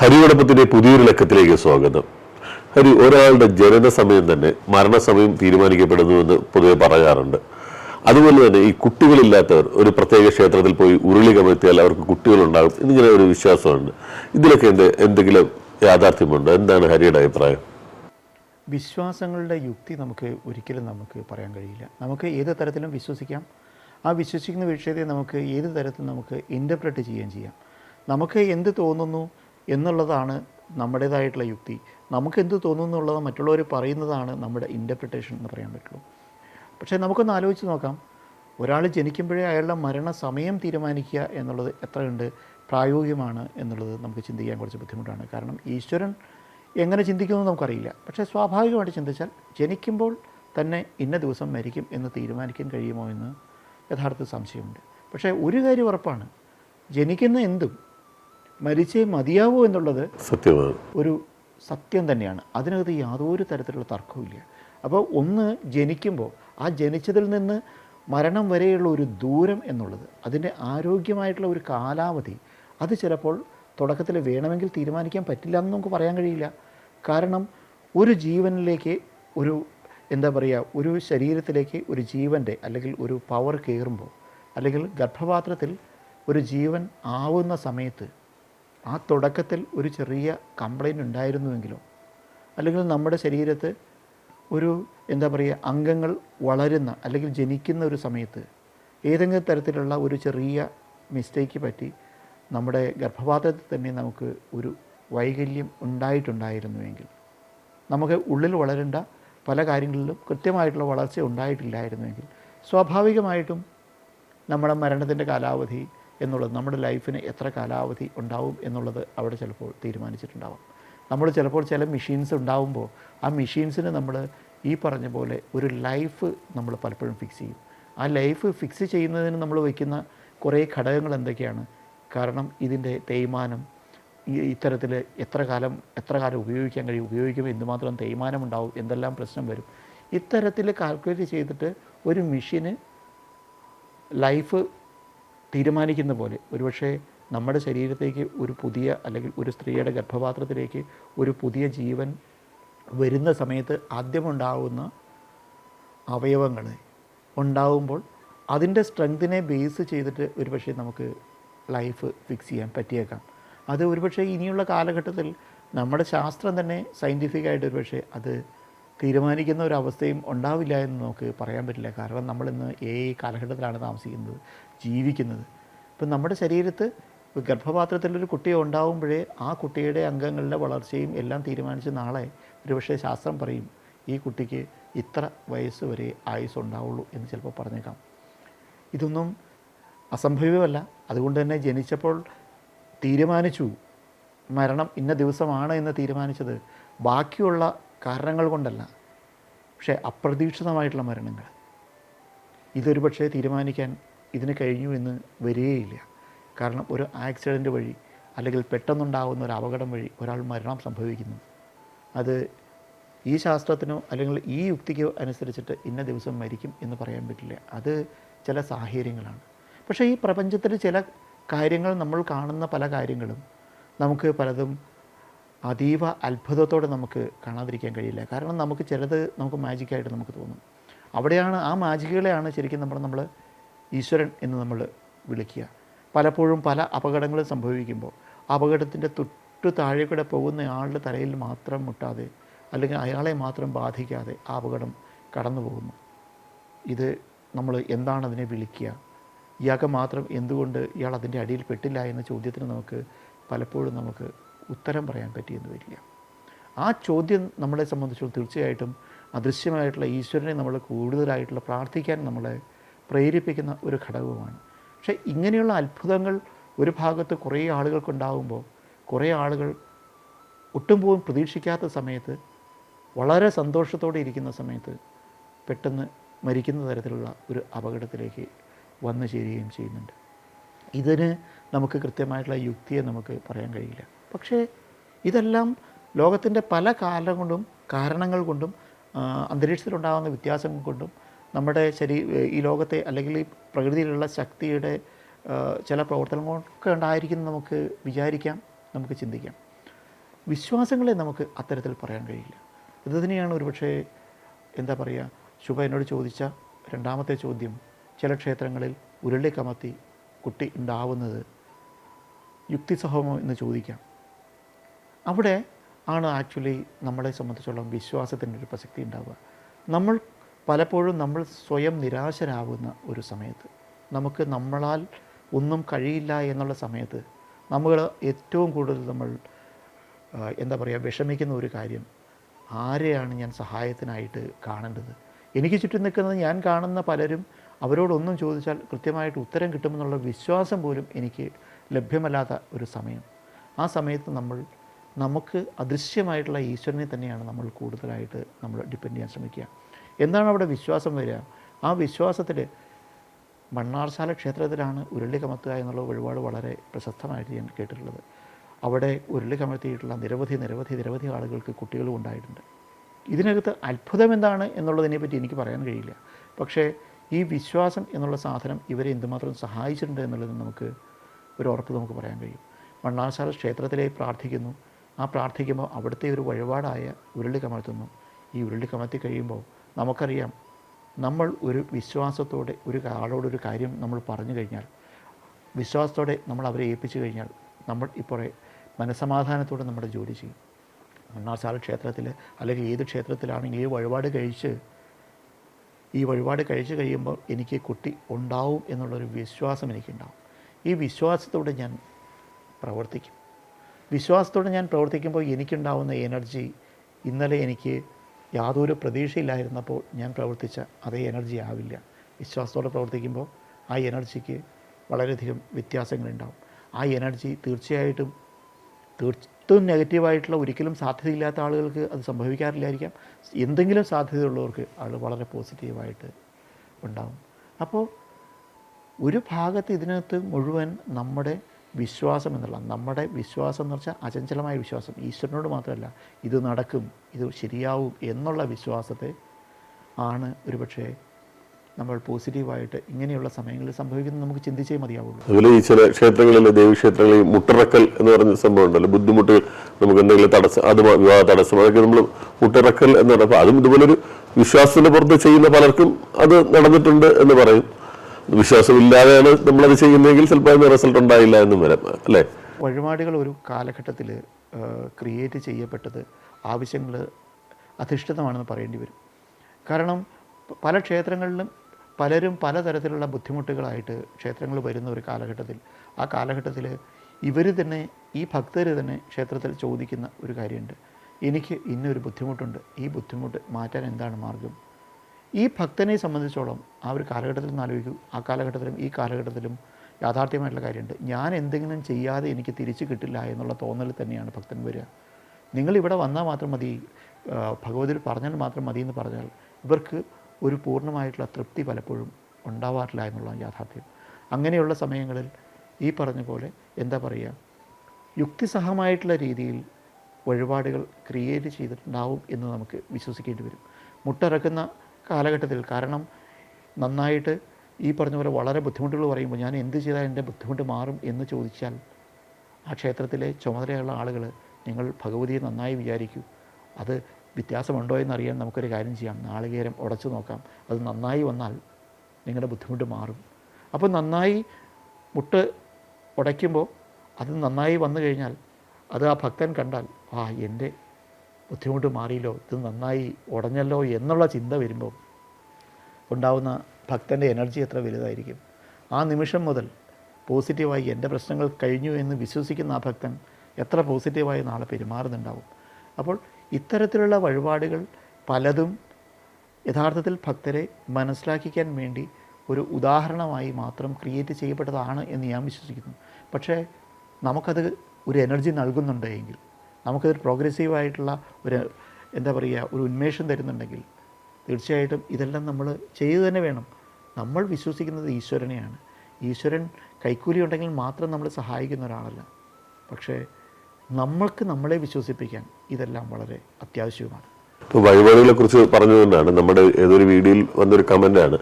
ഹരിയോടൊപ്പത്തിന്റെ പുതിയൊരു ലക്കത്തിലേക്ക് സ്വാഗതം. ഹരി ഒരാളുടെ ജനന സമയം തന്നെ മരണസമയം തീരുമാനിക്കപ്പെടുന്നുവെന്ന് പൊതുവെ പറയാറുണ്ട്. അതുപോലെ തന്നെ ഈ കുട്ടികളില്ലാത്തവർ ഒരു പ്രത്യേക ക്ഷേത്രത്തിൽ പോയി ഉരുളി കമഴ്ത്തിയാൽ അവർക്ക് കുട്ടികളുണ്ടാകും എന്നിങ്ങനെ ഒരു വിശ്വാസമുണ്ട്. ഇതിലൊക്കെ എന്ത് എന്തെങ്കിലും യാഥാർത്ഥ്യമുണ്ടോ? എന്താണ് ഹരിയുടെ അഭിപ്രായം? വിശ്വാസങ്ങളുടെ യുക്തി നമുക്ക് ഒരിക്കലും നമുക്ക് പറയാൻ കഴിയില്ല. നമുക്ക് ഏത് തരത്തിലും വിശ്വസിക്കാം. ആ വിശ്വസിക്കുന്ന വിഷയത്തെ നമുക്ക് ഏത് തരത്തിൽ നമുക്ക് ഇന്റർപ്രറ്റ് ചെയ്യുകയും ചെയ്യാം. നമുക്ക് എന്ത് തോന്നുന്നു? എന്നുള്ളതാണ് നമ്മുടേതായിട്ടുള്ള യുക്തി. നമുക്ക് എന്ത് തോന്നുന്നു എന്നുള്ളത് മറ്റുള്ളവർ പറയുന്നതാണ് നമ്മുടെ ഇന്റർപ്രിട്ടേഷൻ എന്ന് പറയാൻ പറ്റുള്ളൂ. പക്ഷേ നമുക്കൊന്ന് ആലോചിച്ച് നോക്കാം. ഒരാൾ ജനിക്കുമ്പോഴേ അയാളുടെ മരണ സമയം തീരുമാനിക്കുക എന്നുള്ളത് എത്രയുണ്ട്? പ്രായോഗികമാണ് എന്നുള്ളത് നമുക്ക് ചിന്തിക്കാൻ കുറച്ച് ബുദ്ധിമുട്ടാണ്. കാരണം ഈശ്വരൻ എങ്ങനെ ചിന്തിക്കുന്നു നമുക്കറിയില്ല. പക്ഷേ സ്വാഭാവികമായിട്ട് ചിന്തിച്ചാൽ ജനിക്കുമ്പോൾ തന്നെ ഇന്ന ദിവസം മരിക്കും എന്ന് തീരുമാനിക്കാൻ കഴിയുമോ എന്ന് യഥാർത്ഥ സംശയമുണ്ട്. പക്ഷേ ഒരു കാര്യം ഉറപ്പാണ്. ജനിക്കുന്ന എന്തും മരിച്ചേ മതിയാവൂ എന്നുള്ളത് സത്യമാണ്. ഒരു സത്യം തന്നെയാണ്. അതിനകത്ത് യാതൊരു തരത്തിലുള്ള തർക്കവുമില്ല അപ്പോൾ ഒന്ന് ജനിക്കുമ്പോൾ ആ ജനിച്ചതിൽ നിന്ന് മരണം വരെയുള്ള ഒരു ദൂരം എന്നുള്ളത് അതിന്റെ ആരോഗ്യമായിട്ടുള്ള ഒരു കാലാവധി അത് ചിലപ്പോൾ തുടക്കത്തിൽ വേണമെങ്കിൽ തീരുമാനിക്കാൻ പറ്റില്ല എന്ന് നമുക്ക് പറയാൻ കഴിയില്ല. കാരണം ഒരു ജീവനിലേക്ക് ഒരു എന്താ പറയുക ഒരു ശരീരത്തിലേക്ക് ഒരു ജീവന്റെ അല്ലെങ്കിൽ ഒരു പവർ കയറുമ്പോൾ അല്ലെങ്കിൽ ഗർഭപാത്രത്തിൽ ഒരു ജീവൻ ആവുന്ന സമയത്ത് ആ തുടക്കത്തിൽ ഒരു ചെറിയ കംപ്ലൈന്റ് ഉണ്ടായിരുന്നുവെങ്കിലോ അല്ലെങ്കിൽ നമ്മുടെ ശരീരത്ത് ഒരു എന്താ പറയുക അംഗങ്ങൾ വളരുന്ന അല്ലെങ്കിൽ ജനിക്കുന്ന ഒരു സമയത്ത് ഏതെങ്കിലും തരത്തിലുള്ള ഒരു ചെറിയ മിസ്റ്റേക്ക് പറ്റി നമ്മുടെ ഗർഭപാത്രത്തിൽ തന്നെ നമുക്ക് ഒരു വൈകല്യം ഉണ്ടായിട്ടുണ്ടായിരുന്നുവെങ്കിൽ നമുക്ക് ഉള്ളിൽ വളരേണ്ട പല കാര്യങ്ങളിലും കൃത്യമായിട്ടുള്ള വളർച്ച ഉണ്ടായിട്ടില്ലായിരുന്നുവെങ്കിൽ സ്വാഭാവികമായിട്ടും നമ്മുടെ മരണത്തിന്റെ കാലാവധി എന്നുള്ളത് നമ്മുടെ ലൈഫിന് എത്ര കാലാവധി ഉണ്ടാവും എന്നുള്ളത് അവിടെ ചിലപ്പോൾ തീരുമാനിച്ചിട്ടുണ്ടാവാം. നമ്മൾ ചിലപ്പോൾ ചില മെഷീൻസ് ഉണ്ടാവുമ്പോൾ ആ മെഷീൻസിന് നമ്മൾ ഈ പറഞ്ഞ പോലെ ഒരു ലൈഫ് നമ്മൾ പലപ്പോഴും ഫിക്സ് ചെയ്യും. ആ ലൈഫ് ഫിക്സ് ചെയ്യുന്നതിന് നമ്മൾ വയ്ക്കുന്ന കുറേ ഘടകങ്ങൾ എന്തൊക്കെയാണ്? കാരണം ഇതിന്റെ തേയ്മാനം ഈ ഇത്തരത്തിൽ എത്ര കാലം എത്ര കാലം ഉപയോഗിക്കാൻ കഴിയും ഉപയോഗിക്കുമ്പോൾ എന്തുമാത്രം തേയ്മാനം ഉണ്ടാവും എന്തെല്ലാം പ്രശ്നം വരും? ഇത്തരത്തിൽ കാൽക്കുലേറ്റ് ചെയ്തിട്ട് ഒരു മെഷീന് ലൈഫ് തീരുമാനിക്കുന്ന പോലെ. ഒരുപക്ഷെ നമ്മുടെ ശരീരത്തേക്ക് ഒരു പുതിയ അല്ലെങ്കിൽ ഒരു സ്ത്രീയുടെ ഗർഭപാത്രത്തിലേക്ക് ഒരു പുതിയ ജീവൻ വരുന്ന സമയത്ത് ആദ്യമുണ്ടാവുന്ന അവയവങ്ങൾ ഉണ്ടാവുമ്പോൾ അതിന്റെ സ്ട്രെങ്തിനെ ബേസ് ചെയ്തിട്ട് ഒരുപക്ഷെ നമുക്ക് ലൈഫ് ഫിക്സ് ചെയ്യാൻ പറ്റിയേക്കാം. അത് ഒരുപക്ഷെ ഇനിയുള്ള കാലഘട്ടത്തിൽ നമ്മുടെ ശാസ്ത്രം തന്നെ സയന്റിഫിക്കായിട്ട് ഒരുപക്ഷെ അത് തീരുമാനിക്കുന്ന ഒരു അവസ്ഥയും ഉണ്ടാവില്ല എന്ന് നമുക്ക് പറയാൻ പറ്റില്ല. കാരണം നമ്മളിന്ന് ഏ കാലഘട്ടത്തിലാണ് താമസിക്കുന്നത് ജീവിക്കുന്നത്. ഇപ്പം നമ്മുടെ ശരീരത്ത് ഗർഭപാത്രത്തിലൊരു കുട്ടി ഉണ്ടാവുമ്പോഴേ ആ കുട്ടിയുടെ അംഗങ്ങളുടെ വളർച്ചയും എല്ലാം തീരുമാനിച്ച് നാളെ ഒരുപക്ഷെ ശാസ്ത്രം പറയും ഈ കുട്ടിക്ക് ഇത്ര വയസ്സ് വരെ ആയുസ് ഉണ്ടാവുള്ളൂ എന്ന് ചിലപ്പോൾ പറഞ്ഞേക്കാം. ഇതൊന്നും അസംഭവ്യമല്ല. അതുകൊണ്ട് തന്നെ ജനിച്ചപ്പോൾ തീരുമാനിച്ചു. മരണം ഇന്ന ദിവസമാണ് എന്ന് തീരുമാനിച്ചത്. ബാക്കിയുള്ള കാരണങ്ങൾ കൊണ്ടല്ല പക്ഷേ അപ്രതീക്ഷിതമായിട്ടുള്ള മരണങ്ങൾ. ഇതൊരു പക്ഷേ തീരുമാനിക്കാൻ ഇതിന് കഴിഞ്ഞു എന്ന് വരികയില്ല. കാരണം ഒരു ആക്സിഡന്റ് വഴി അല്ലെങ്കിൽ പെട്ടെന്നുണ്ടാകുന്ന ഒരു അപകടം വഴി ഒരാൾ മരണം സംഭവിക്കുന്നു. അത് ഈ ശാസ്ത്രത്തിനോ അല്ലെങ്കിൽ ഈ യുക്തിക്കോ അനുസരിച്ചിട്ട് ഇന്ന ദിവസം മരിക്കും എന്ന് പറയാൻ പറ്റില്ല. അത് ചില സാഹചര്യങ്ങളാണ്. പക്ഷേ ഈ പ്രപഞ്ചത്തിൽ ചില കാര്യങ്ങൾ നമ്മൾ കാണുന്ന പല കാര്യങ്ങളും നമുക്ക് പലതും അതീവ അത്ഭുതത്തോടെ നമുക്ക് കാണാതിരിക്കാൻ കഴിയില്ല. കാരണം നമുക്ക് ചിലത് നമുക്ക് മാജിക്കായിട്ട് നമുക്ക് തോന്നും. അവിടെയാണ് ആ മാജിക്കുകളെയാണ് ശരിക്കും നമ്മൾ നമ്മൾ ഈശ്വരൻ എന്ന് നമ്മൾ വിളിക്കുക. പലപ്പോഴും പല അപകടങ്ങളും സംഭവിക്കുമ്പോൾ അപകടത്തിന്റെ തൊട്ടു താഴെ കൂടെ പോകുന്ന ആളുടെ തലയിൽ മാത്രം മുട്ടാതെ അല്ലെങ്കിൽ അയാളെ മാത്രം ബാധിക്കാതെ ആ അപകടം കടന്നു പോകുന്നു. ഇത് നമ്മൾ എന്താണ് അതിനെ വിളിക്കുക? ഇയാൾക്ക് മാത്രം എന്തുകൊണ്ട് ഇയാൾ അതിന്റെ അടിയിൽ പെട്ടില്ല എന്ന ചോദ്യത്തിന് നമുക്ക് പലപ്പോഴും നമുക്ക് ഉത്തരം പറയാൻ പറ്റിയെന്ന് വരില്ല. ആ ചോദ്യം നമ്മളെ സംബന്ധിച്ചും തീർച്ചയായിട്ടും അദൃശ്യമായിട്ടുള്ള ഈശ്വരനെ നമ്മൾ കൂടുതലായിട്ടുള്ള പ്രാർത്ഥിക്കാൻ നമ്മളെ പ്രേരിപ്പിക്കുന്ന ഒരു ഘടകവുമാണ്. പക്ഷേ ഇങ്ങനെയുള്ള അത്ഭുതങ്ങൾ ഒരു ഭാഗത്ത് കുറേ ആളുകൾക്കുണ്ടാകുമ്പോൾ കുറേ ആളുകൾ ഒട്ടും പോലും പ്രതീക്ഷിക്കാത്ത സമയത്ത് വളരെ സന്തോഷത്തോടെ ഇരിക്കുന്ന സമയത്ത് പെട്ടെന്ന് മരിക്കുന്ന തരത്തിലുള്ള ഒരു അപകടത്തിലേക്ക് വന്നു ചേരുകയും ചെയ്യുന്നുണ്ട്. ഇതിന് നമുക്ക് കൃത്യമായിട്ടുള്ള യുക്തിയെ നമുക്ക് പറയാൻ കഴിയില്ല. പക്ഷേ ഇതെല്ലാം ലോകത്തിന്റെ പല കാലം കൊണ്ടും കാരണങ്ങൾ കൊണ്ടും അന്തരീക്ഷത്തിലുണ്ടാകുന്ന വ്യത്യാസങ്ങൾ കൊണ്ടും നമ്മുടെ ശരീ ഈ ലോകത്തെ അല്ലെങ്കിൽ ഈ പ്രകൃതിയിലുള്ള ശക്തിയുടെ ചില പ്രവർത്തനങ്ങളൊക്കെ ഉണ്ടായിരിക്കും എന്ന് നമുക്ക് വിചാരിക്കാം നമുക്ക് ചിന്തിക്കാം. വിശ്വാസങ്ങളെ നമുക്ക് അത്തരത്തിൽ പറയാൻ കഴിയില്ല. ഇത് തന്നെയാണ് ഒരുപക്ഷേ എന്താ പറയുക ശുഭ എന്നോട് ചോദിച്ച രണ്ടാമത്തെ ചോദ്യം ചില ക്ഷേത്രങ്ങളിൽ ഉരുളി കമത്തി കുട്ടി ഉണ്ടാവുന്നത് യുക്തിസഹമോ എന്ന് ചോദിക്കാം. അവിടെ ആണ് ആക്ച്വലി നമ്മളെ സംബന്ധിച്ചോളം വിശ്വാസത്തിന്റെ ഒരു പ്രസക്തി ഉണ്ടാവുക. നമ്മൾ പലപ്പോഴും നമ്മൾ സ്വയം നിരാശരാകുന്ന ഒരു സമയത്ത് നമുക്ക് നമ്മളാൽ ഒന്നും കഴിയില്ല എന്നുള്ള സമയത്ത് നമ്മൾ ഏറ്റവും കൂടുതൽ നമ്മൾ എന്താ പറയുക വിഷമിക്കുന്ന ഒരു കാര്യം ആരെയാണ് ഞാൻ സഹായത്തിനായിട്ട് കാണേണ്ടത്? എനിക്ക് ചുറ്റും നിൽക്കുന്നത് ഞാൻ കാണുന്ന പലരും അവരോടൊന്നും ചോദിച്ചാൽ കൃത്യമായിട്ട് ഉത്തരം കിട്ടുമെന്നുള്ള വിശ്വാസം പോലും എനിക്ക് ലഭ്യമല്ലാത്ത ഒരു സമയം. ആ സമയത്ത് നമ്മൾ നമുക്ക് അദൃശ്യമായിട്ടുള്ള ഈശ്വരനെ തന്നെയാണ് നമ്മൾ കൂടുതലായിട്ട് നമ്മൾ ഡിപ്പെൻഡ് ചെയ്യാൻ ശ്രമിക്കുക. എന്താണ് അവിടെ വിശ്വാസം വരിക? ആ വിശ്വാസത്തിൽ മണ്ണാർശാല ക്ഷേത്രത്തിലാണ് ഉരുളി കമത്തുക എന്നുള്ള വഴിപാട് വളരെ പ്രശസ്തമായിട്ട് ഞാൻ കേട്ടിട്ടുള്ളത്. അവിടെ ഉരുളി കമഴ്ത്തിയിട്ടുള്ള നിരവധി നിരവധി നിരവധി ആളുകൾക്ക് കുട്ടികളും ഉണ്ടായിട്ടുണ്ട്. ഇതിനകത്ത് അത്ഭുതം എന്താണ് എന്നുള്ളതിനെ പറ്റി എനിക്ക് പറയാൻ കഴിയില്ല. പക്ഷേ ഈ വിശ്വാസം എന്നുള്ള സാധനം ഇവരെ എന്തുമാത്രം സഹായിച്ചിട്ടുണ്ട് എന്നുള്ളത് നമുക്ക് ഒരു ഉറപ്പ് നമുക്ക് പറയാൻ കഴിയും. മണ്ണാർശാല ക്ഷേത്രത്തിലേക്ക് പ്രാർത്ഥിക്കുന്നു. ആ പ്രാർത്ഥിക്കുമ്പോൾ അവിടുത്തെ ഒരു വഴിപാടായ ഉരുളി കമഴ്ത്തുന്നു ഈ ഉരുളി കമഴ്ത്തി കഴിയുമ്പോൾ നമുക്കറിയാം നമ്മൾ ഒരു വിശ്വാസത്തോടെ ഒരു ആളോടൊരു കാര്യം നമ്മൾ പറഞ്ഞു കഴിഞ്ഞാൽ വിശ്വാസത്തോടെ നമ്മൾ അവരെ ഏൽപ്പിച്ചു കഴിഞ്ഞാൽ നമ്മൾ ഇപ്പോൾ മനസമാധാനത്തോടെ നമ്മുടെ ജോലി ചെയ്യും. മണ്ണാർശാല ക്ഷേത്രത്തിൽ അല്ലെങ്കിൽ ഏത് ക്ഷേത്രത്തിലാണെങ്കിൽ ഈ വഴിപാട് കഴിച്ച് ഈ വഴിപാട് കഴിച്ചു കഴിയുമ്പോൾ എനിക്ക് കുട്ടി ഉണ്ടാവും എന്നുള്ളൊരു വിശ്വാസം എനിക്കുണ്ടാവും. ഈ വിശ്വാസത്തോടെ ഞാൻ പ്രവർത്തിക്കും. വിശ്വാസത്തോടെ ഞാൻ പ്രവർത്തിക്കുമ്പോൾ എനിക്കുണ്ടാവുന്ന എനർജി ഇന്നലെ എനിക്ക് യാതൊരു പ്രതീക്ഷയില്ലായിരുന്നപ്പോൾ ഞാൻ പ്രവർത്തിച്ച അതേ എനർജി ആവില്ല. വിശ്വാസത്തോടെ പ്രവർത്തിക്കുമ്പോൾ ആ എനർജിക്ക് വളരെയധികം വ്യത്യാസങ്ങളുണ്ടാവും. ആ എനർജി തീർച്ചയായിട്ടും തീർത്തും നെഗറ്റീവായിട്ടുള്ള ഒരിക്കലും സാധ്യതയില്ലാത്ത ആളുകൾക്ക് അത് സംഭവിക്കാറില്ലായിരിക്കാം. എന്തെങ്കിലും സാധ്യതയുള്ളവർക്ക് അത് വളരെ പോസിറ്റീവായിട്ട് ഉണ്ടാകും അപ്പോൾ ഒരു ഭാഗത്ത് ഇതിനകത്ത് മുഴുവൻ നമ്മുടെ വിശ്വാസം എന്നുള്ള നമ്മുടെ വിശ്വാസം എന്ന് വെച്ചാൽ അചഞ്ചലമായ വിശ്വാസം ഈശ്വരനോട് മാത്രമല്ല ഇത് നടക്കും ഇത് ശരിയാവും എന്നുള്ള വിശ്വാസത്തെ ആണ് ഒരുപക്ഷെ നമ്മൾ പോസിറ്റീവായിട്ട് ഇങ്ങനെയുള്ള സമയങ്ങളിൽ സംഭവിക്കുന്നത് നമുക്ക് ചിന്തിച്ചേ മതിയാവുള്ളൂ. അതുപോലെ ഈ ചില ക്ഷേത്രങ്ങളിലെ ദേവീക്ഷേത്രങ്ങളിൽ മുട്ടിറക്കൽ എന്ന് പറഞ്ഞ സംഭവം ഉണ്ടല്ലോ. ബുദ്ധിമുട്ടുകൾ നമുക്ക് എന്തെങ്കിലും തടസ്സം അത് വിവാഹ തടസ്സം അതൊക്കെ നമ്മൾ മുട്ടിറക്കൽ എന്ന് പറയുമ്പോൾ അതും ഇതുപോലൊരു വിശ്വാസത്തിന്റെ പുറത്ത് ചെയ്യുന്ന പലർക്കും അത് നടന്നിട്ടുണ്ട് എന്ന് പറയും. വിശ്വാസമില്ലാതെയാണ് നമ്മളത് ചെയ്യുന്നതെങ്കിൽ ചിലപ്പോൾ അതിന് റിസൾട്ട് ഉണ്ടായില്ല എന്ന് വരാം അല്ലേ? വഴിപാടുകൾ ഒരു കാലഘട്ടത്തിൽ ക്രിയേറ്റ് ചെയ്യപ്പെട്ടത് ആവശ്യങ്ങൾ അധിഷ്ഠിതമാണെന്ന് പറയേണ്ടി വരും. കാരണം പല ക്ഷേത്രങ്ങളിലും പലരും പലതരത്തിലുള്ള ബുദ്ധിമുട്ടുകളായിട്ട് ക്ഷേത്രങ്ങൾ വരുന്ന ഒരു കാലഘട്ടത്തിൽ. ആ കാലഘട്ടത്തിൽ ഇവർ തന്നെ ഈ ഭക്തർ തന്നെ ക്ഷേത്രത്തിൽ ചോദിക്കുന്ന ഒരു കാര്യമുണ്ട്. എനിക്ക് ഇന്നൊരു ബുദ്ധിമുട്ടുണ്ട്. ഈ ബുദ്ധിമുട്ട് മാറ്റാൻ എന്താണ് മാർഗം? ഈ ഭക്തനെ സംബന്ധിച്ചോളം ആ ഒരു കാലഘട്ടത്തിൽ നിന്ന് ആലോചിക്കൂ. ആ കാലഘട്ടത്തിലും ഈ കാലഘട്ടത്തിലും യാഥാർത്ഥ്യമായിട്ടുള്ള കാര്യമുണ്ട്. ഞാൻ എന്തെങ്കിലും ചെയ്യാതെ എനിക്ക് തിരിച്ചു കിട്ടില്ല എന്നുള്ള തോന്നൽ തന്നെയാണ് ഭക്തൻ വരിക. നിങ്ങൾ ഇവിടെ വന്നാൽ മാത്രം മതി. ആ, ഭഗവതിൽ പറഞ്ഞാൽ മാത്രം മതി എന്ന് പറഞ്ഞാൽ ഇവർക്ക് ഒരു പൂർണമായിട്ടുള്ള തൃപ്തി പലപ്പോഴും ഉണ്ടാവാറില്ല എന്നുള്ളതാണ് യാഥാർത്ഥ്യം. അങ്ങനെയുള്ള സമയങ്ങളിൽ ഈ പറഞ്ഞ പോലെ എന്താ പറയുക? യുക്തിസഹമായിട്ടുള്ള രീതിയിൽ വഴിപാടുകൾ ക്രിയേറ്റ് ചെയ്തിട്ടുണ്ടാവും എന്ന് നമുക്ക് വിശ്വസിക്കേണ്ടി വരും. മുട്ടിറക്കുന്ന കാലഘട്ടത്തിൽ കാരണം നന്നായിട്ട് ഈ പറഞ്ഞ പോലെ വളരെ ബുദ്ധിമുട്ടുകൾ പറയുമ്പോൾ ഞാൻ എന്ത് ചെയ്താൽ എന്റെ ബുദ്ധിമുട്ട് മാറും എന്ന് ചോദിച്ചാൽ ആ ക്ഷേത്രത്തിലെ ചുമതലയുള്ള ആളുകൾ നിങ്ങൾ ഭഗവതിയെ നന്നായി വിചാരിക്കൂ. അത് വ്യത്യാസമുണ്ടോ എന്നറിയാൻ നമുക്കൊരു കാര്യം ചെയ്യാം. നാളികേരം ഉടച്ചു നോക്കാം. അത് നന്നായി വന്നാൽ നിങ്ങളുടെ ബുദ്ധിമുട്ട് മാറും. അപ്പോൾ നന്നായി മുട്ട് ഉടയ്ക്കുമ്പോൾ അത് നന്നായി വന്നു കഴിഞ്ഞാൽ അത് ആ ഭക്തൻ കണ്ടാൽ ആ എന്റെ ബുദ്ധിമുട്ട് മാറിയല്ലോ. ഇത് നന്നായി ഉടഞ്ഞല്ലോ എന്നുള്ള ചിന്ത വരുമ്പോൾ ഉണ്ടാവുന്ന ഭക്തന്റെ എനർജി എത്ര വലുതായിരിക്കും. ആ നിമിഷം മുതൽ പോസിറ്റീവായി എന്റെ പ്രശ്നങ്ങൾ കഴിഞ്ഞു എന്ന് വിശ്വസിക്കുന്ന ആ ഭക്തൻ എത്ര പോസിറ്റീവായി നാളെ പെരുമാറുന്നുണ്ടാവും. അപ്പോൾ ഇത്തരത്തിലുള്ള വഴിപാടുകൾ പലതും യഥാർത്ഥത്തിൽ ഭക്തരെ മനസ്സിലാക്കിക്കാൻ വേണ്ടി ഒരു ഉദാഹരണമായി മാത്രം ക്രിയേറ്റ് ചെയ്യപ്പെട്ടതാണ് എന്ന് ഞാൻ വിശ്വസിക്കുന്നു. പക്ഷേ നമുക്കത് ഒരു എനർജി നൽകുന്നുണ്ടെങ്കിൽ നമുക്കതൊരു പ്രോഗ്രസീവായിട്ടുള്ള ഒരു എന്താ പറയുക ഒരു ഉന്മേഷം തരുന്നുണ്ടെങ്കിൽ തീർച്ചയായിട്ടും ഇതെല്ലാം നമ്മൾ ചെയ്തു തന്നെ വേണം. നമ്മൾ വിശ്വസിക്കുന്നത് ഈശ്വരനെയാണ്. ഈശ്വരൻ കൈക്കൂലി ഉണ്ടെങ്കിൽ മാത്രം നമ്മൾ സഹായിക്കുന്ന ഒരാളല്ല. പക്ഷേ നമ്മൾക്ക് നമ്മളെ വിശ്വസിപ്പിക്കാൻ ഇതെല്ലാം വളരെ അത്യാവശ്യവുമാണ്. ഇപ്പോൾ വഴിപാടുകളെ കുറിച്ച് പറഞ്ഞതുകൊണ്ടാണ് നമ്മുടെ ഏതൊരു വീഡിയോയിൽ വന്നൊരു കമന്റാണ്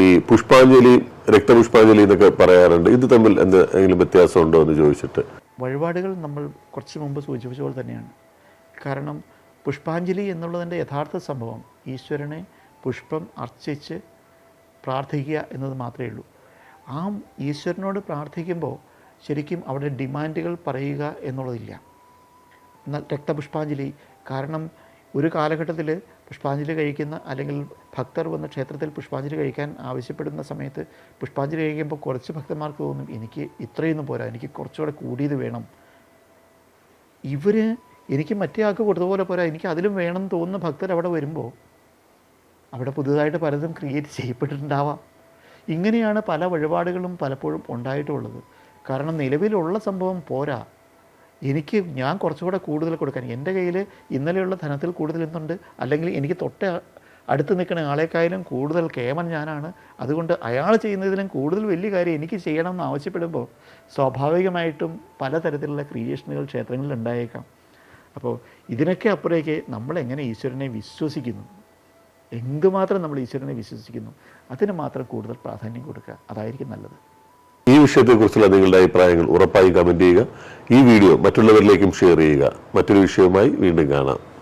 ഈ പുഷ്പാഞ്ജലി രക്തപുഷ്പാഞ്ജലി എന്നൊക്കെ പറയാറുണ്ട്. ഇത് തമ്മിൽ എന്തെങ്കിലും വ്യത്യാസമുണ്ടോ എന്ന് ചോദിച്ചിട്ട്. വഴിപാടുകൾ നമ്മൾ കുറച്ച് മുമ്പ് സൂചിപ്പിച്ച പോലെ തന്നെയാണ്. കാരണം പുഷ്പാഞ്ജലി എന്നുള്ളതിന്റെ യഥാർത്ഥ സംഭവം ഈശ്വരനെ പുഷ്പം അർച്ചിച്ച് പ്രാർത്ഥിക്കുക എന്നത് മാത്രമേ ഉള്ളൂ. ആ ഈശ്വരനോട് പ്രാർത്ഥിക്കുമ്പോൾ ശരിക്കും അവിടെ ഡിമാൻഡുകൾ പറയുക എന്നുള്ളതില്ല. രക്തപുഷ്പാഞ്ജലി. കാരണം ഒരു കാലഘട്ടത്തിൽ പുഷ്പാഞ്ജലി കഴിക്കുന്ന അല്ലെങ്കിൽ ഭക്തർ വന്ന് ക്ഷേത്രത്തിൽ പുഷ്പാഞ്ജലി കഴിക്കാൻ ആവശ്യപ്പെടുന്ന സമയത്ത് പുഷ്പാഞ്ജലി കഴിക്കുമ്പോൾ കുറച്ച് ഭക്തന്മാർക്ക് തോന്നും എനിക്ക് ഇത്രയൊന്നും പോരാ എനിക്ക് കുറച്ചുകൂടെ കൂടിയത് വേണം. ഇവർ എനിക്ക് മറ്റേ ആൾക്ക് കൊടുത്തപോലെ പോരാ എനിക്ക് അതിലും വേണം എന്ന് തോന്നുന്ന ഭക്തർ അവിടെ വരുമ്പോൾ അവിടെ പുതുതായിട്ട് പലതും ക്രിയേറ്റ് ചെയ്യപ്പെട്ടിട്ടുണ്ടാവാം. ഇങ്ങനെയാണ് പല വഴിപാടുകളും പലപ്പോഴും ഉണ്ടായിട്ടുള്ളത്. കാരണം നിലവിലുള്ള സംഭവം പോരാ. എനിക്ക് ഞാൻ കുറച്ചുകൂടെ കൂടുതൽ കൊടുക്കാൻ എന്റെ കയ്യിൽ ഇന്നലെയുള്ള ധനത്തിൽ കൂടുതൽ എന്തുണ്ട്? അല്ലെങ്കിൽ എനിക്ക് തൊട്ട അടുത്ത് നിൽക്കുന്ന ആളെക്കായാലും കൂടുതൽ കേമൻ ഞാനാണ്. അതുകൊണ്ട് അയാൾ ചെയ്യുന്നതിലും കൂടുതൽ വലിയ കാര്യം എനിക്ക് ചെയ്യണം എന്ന് ആവശ്യപ്പെടുമ്പോൾ സ്വാഭാവികമായിട്ടും പലതരത്തിലുള്ള ക്രിയേഷനുകൾ ക്ഷേത്രങ്ങളിൽ ഉണ്ടായേക്കാം. അപ്പോൾ ഇതിനൊക്കെ അപ്പുറേക്ക് നമ്മളെങ്ങനെ ഈശ്വരനെ വിശ്വസിക്കുന്നു? എന്തുമാത്രം നമ്മൾ ഈശ്വരനെ വിശ്വസിക്കുന്നു? അതിന് മാത്രം കൂടുതൽ പ്രാധാന്യം കൊടുക്കുക. അതായിരിക്കും നല്ലത്. ഈ വിഷയത്തെക്കുറിച്ചുള്ള നിങ്ങളുടെ അഭിപ്രായങ്ങൾ ഉറപ്പായി കമന്റ് ചെയ്യുക. ഈ വീഡിയോ മറ്റുള്ളവരിലേക്കും ഷെയർ ചെയ്യുക. മറ്റൊരു വിഷയവുമായി വീണ്ടും കാണാം.